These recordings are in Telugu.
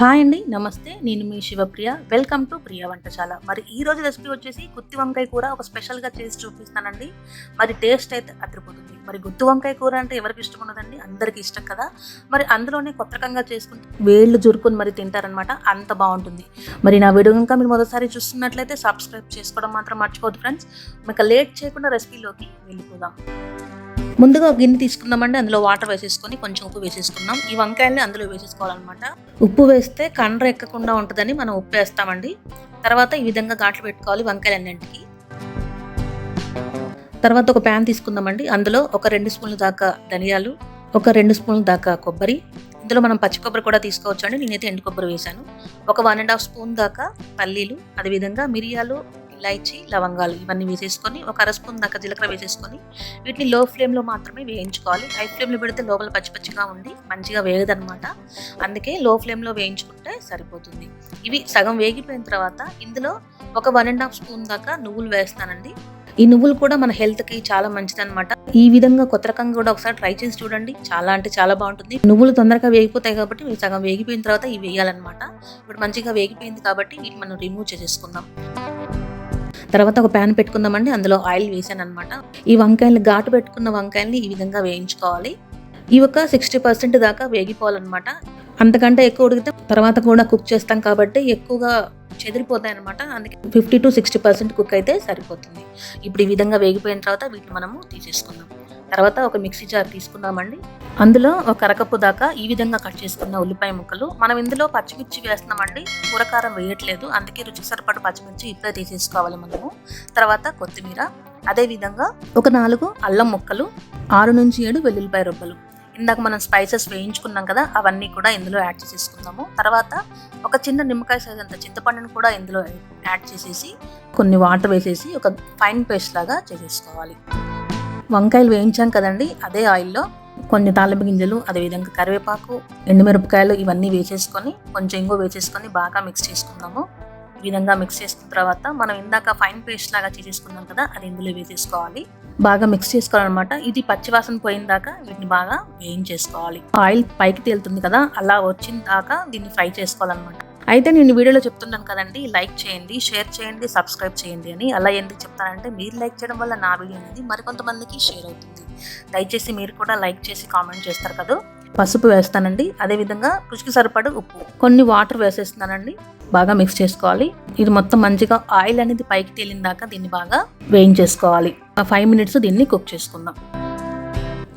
హాయ్ అండి నమస్తే. నేను మీ శివప్రియ. Welcome to Priya వంటశాల. మరి ఈ రోజు రెసిపీ వచ్చేసి గుత్తి వంకాయ కూర ఒక స్పెషల్గా చేసి చూపిస్తానండి. మరి టేస్ట్ అయితే అదిరిపోతుంది. మరి గుత్తి వంకాయ కూర అంటే ఎవరికి ఇష్టం ఉండదండి? అందరికీ ఇష్టం కదా. మరి అందులోనే కొత్త రకంగా చేసుకుంటే వేళ్ళు జురుకుని మరి తింటారనమాట అంత బాగుంటుంది. మరి నా వీడియో ఇంకా మీరు మొదటిసారి చూస్తున్నట్లయితే సబ్స్క్రైబ్ చేసుకోవడం మాత్రం మర్చిపోద్దు ఫ్రెండ్స్ మీకు లేట్ చేయకుండా రెసిపీలోకి వెళ్ళిపోదాం. ముందుగా ఒక గిన్నె తీసుకుందామండి. అందులో వాటర్ వేసేసుకొని కొంచెం ఉప్పు వేసేసుకున్నాం ఈ వంకాయల్ని అందులో వేసేసుకోవాలన్నమాట. ఉప్పు వేస్తే కండ్ర ఎక్కకుండా ఉంటుందని మనం ఉప్పు వేస్తామండి. తర్వాత ఈ విధంగా ఘాట్లు పెట్టుకోవాలి వంకాయలన్నింటికి. తర్వాత ఒక ప్యాన్ తీసుకుందామండి. అందులో ఒక రెండు స్పూన్ల దాకా ధనియాలు ఒక రెండు స్పూన్ల దాకా కొబ్బరి. ఇందులో మనం పచ్చి కొబ్బరి కూడా తీసుకోవచ్చు అండి నేనైతే ఎండు కొబ్బరి వేశాను. ఒక వన్ అండ్ హాఫ్ స్పూన్ దాకా పల్లీలు అదేవిధంగా మిరియాలు ఇలాచి లవంగాలు ఇవన్నీ వేసేసుకొని ఒక అర స్పూన్ దాకా జీలకర్ర వేసేసుకొని వీటిని లో ఫ్లేమ్లో మాత్రమే వేయించుకోవాలి. హై ఫ్లేమ్లో పెడితే లోపల పచ్చి పచ్చిగా ఉండి మంచిగా వేగదనమాట అందుకే లో ఫ్లేమ్లో వేయించుకుంటే సరిపోతుంది. ఇవి సగం వేగిపోయిన తర్వాత ఇందులో ఒక వన్ అండ్ హాఫ్ స్పూన్ దాకా నువ్వులు వేస్తానండి. ఈ నువ్వులు కూడా మన హెల్త్కి చాలా మంచిదన్నమాట. ఈ విధంగా కొత్త రకంగా కూడా ఒకసారి ట్రై చేసి చూడండి. చాలా అంటే చాలా బాగుంటుంది. నువ్వులు తొందరగా వేగిపోతాయి కాబట్టి సగం వేగిపోయిన తర్వాత ఇవి వేయాలన్నమాట. ఇప్పుడు మంచిగా వేగిపోయింది కాబట్టి వీటిని మనం రిమూవ్ చేసేసుకుందాం. తర్వాత ఒక ప్యాన్ పెట్టుకుందామండి అందులో ఆయిల్ వేసాను అనమాట ఈ వంకాయలు ఘాటు పెట్టుకున్న వంకాయల్ని ఈ విధంగా వేయించుకోవాలి. ఈ ఒక సిక్స్టీ పర్సెంట్ దాకా వేగిపోవాలన్నమాట. అంతకంటే ఎక్కువ ఉడికితే తర్వాత కూడా కుక్ చేస్తాం కాబట్టి ఎక్కువగా చెదిరిపోతాయి అనమాట అందుకే fifty to sixty percent cook అయితే సరిపోతుంది. ఇప్పుడు ఈ విధంగా వేగిపోయిన తర్వాత వీటిని మనము తీసేసుకుందాం. తర్వాత ఒక మిక్సీ జార్ తీసుకుందామండి. అందులో ఒక అరకప్పు దాకా ఈ విధంగా కట్ చేసుకున్న ఉల్లిపాయ ముక్కలు. మనం ఇందులో పచ్చిమిర్చి వేస్తున్నామండి. కూరకారం వేయట్లేదు. అందుకే రుచి సరిపడ పచ్చిమిర్చి ఇప్పుడే తీసేసుకోవాలి మనము. తర్వాత కొత్తిమీర. అదేవిధంగా ఒక నాలుగు అల్లం ముక్కలు ఆరు నుంచి ఏడు వెల్లుల్లిపాయ రొబ్బలు. ఇందాక మనం స్పైసెస్ వేయించుకున్నాం కదా అవన్నీ కూడా ఇందులో యాడ్ చేసేసుకుందాము. తర్వాత ఒక చిన్న నిమ్మకాయ సైజ్ అంత చింతపండుని కూడా ఇందులో యాడ్ చేసేసి కొన్ని వాటర్ వేసేసి ఒక ఫైన్ పేస్ట్ లాగా చేసేసుకోవాలి. వంకాయలు వేయించాం కదండి అదే ఆయిల్లో. కొన్ని తాలింపు గింజలు అదేవిధంగా కరివేపాకు ఎండుమిరపకాయలు ఇవన్నీ వేసేసుకొని కొంచెం ఇంగు వేసేసుకొని బాగా మిక్స్ చేసుకుందాము. ఈ విధంగా మిక్స్ చేసుకున్న తర్వాత మనం ఇందాక ఫైన్ పేస్ట్ లాగా చేసేసుకున్నాం కదా అది ఇందులో వేసేసుకోవాలి. బాగా మిక్స్ చేసుకోవాలన్నమాట. ఇది పచ్చివాసన పోయిన దాకా వీటిని బాగా వేయించేసుకోవాలి. ఆయిల్ పైకి తేలుతుంది కదా అలా వచ్చిన దాకా దీన్ని ఫ్రై చేసుకోవాలన్నమాట. అయితే నేను వీడియోలో చెప్తున్నాను కదండి లైక్ చేయండి షేర్ చేయండి సబ్స్క్రైబ్ చేయండి అని. అలా ఎందుకు చెప్తానంటే మీరు లైక్ చేయడం వల్ల నా వీడియో అనేది మరికొంతమందికి షేర్ అవుతుంది. దయచేసి మీరు కూడా లైక్ చేసి కామెంట్ చేస్తారు కదా. పసుపు వేస్తానండి అదేవిధంగా రుచికి సరిపడు ఉప్పు. కొన్ని వాటర్ వేసేస్తున్నానండి బాగా మిక్స్ చేసుకోవాలి. ఇది మొత్తం మంచిగా ఆయిల్ అనేది పైకి తేలిన దాకా దీన్ని బాగా వేయించేసుకోవాలి. ఫైవ్ మినిట్స్ దీన్ని కుక్ చేసుకుందాం.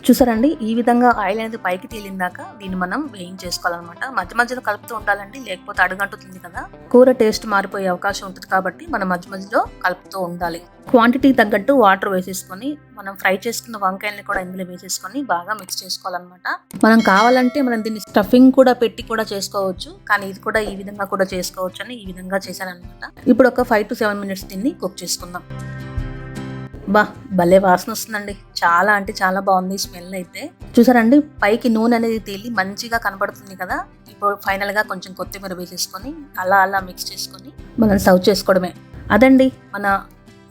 చూసారండి? ఈ విధంగా ఆయిల్ అనేది పైకి తేలిందాక దీన్ని మనం వేయించేసుకోవాలన్నమాట. మధ్య మధ్యలో కలుపుతూ ఉండాలండి లేకపోతే అడుగంటుతుంది కదా. కూర టేస్ట్ మారిపోయే అవకాశం ఉంటుంది కాబట్టి మనం మధ్య మధ్యలో కలుపుతూ ఉండాలి. క్వాంటిటీ తగ్గట్టు వాటర్ వేసేసుకొని మనం ఫ్రై చేసుకున్న వంకాయల్ని కూడా ఇందులో వేసేసుకొని బాగా మిక్స్ చేసుకోవాలన్నమాట. మనం కావాలంటే మనం దీన్ని స్టఫింగ్ కూడా పెట్టి కూడా చేసుకోవచ్చు. కానీ ఇది కూడా ఈ విధంగా కూడా చేసుకోవచ్చు అని ఈ విధంగా చేశాను అనమాట ఇప్పుడు ఒక ఫైవ్ టు సెవెన్ మినిట్స్ దీన్ని కుక్ చేసుకుందాం. బా భలే వాసన వస్తుందండి. చాలా అంటే చాలా బాగుంది స్మెల్ అయితే. చూసారండి? పైకి నూనె అనేది తేలి మంచిగా కనబడుతుంది కదా? ఇప్పుడు ఫైనల్గా కొంచెం కొత్తిమీర వేసేసుకొని అలా అలా మిక్స్ చేసుకొని మనం సర్వ్ చేసుకోవడమే. అదండి మన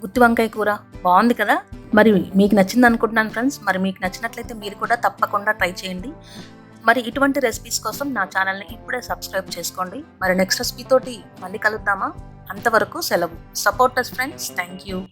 గుత్తి వంకాయ కూర. బాగుంది కదా? మరి మీకు నచ్చింది అనుకుంటున్నాను ఫ్రెండ్స్ మరి మీకు నచ్చినట్లయితే మీరు కూడా తప్పకుండా ట్రై చేయండి. మరి ఇటువంటి రెసిపీస్ కోసం నా ఛానల్ని ఇప్పుడే సబ్స్క్రైబ్ చేసుకోండి. మరి నెక్స్ట్ రెసిపీతోటి మళ్ళీ కలుద్దామా? అంతవరకు సెలవు. Supporters friends thank you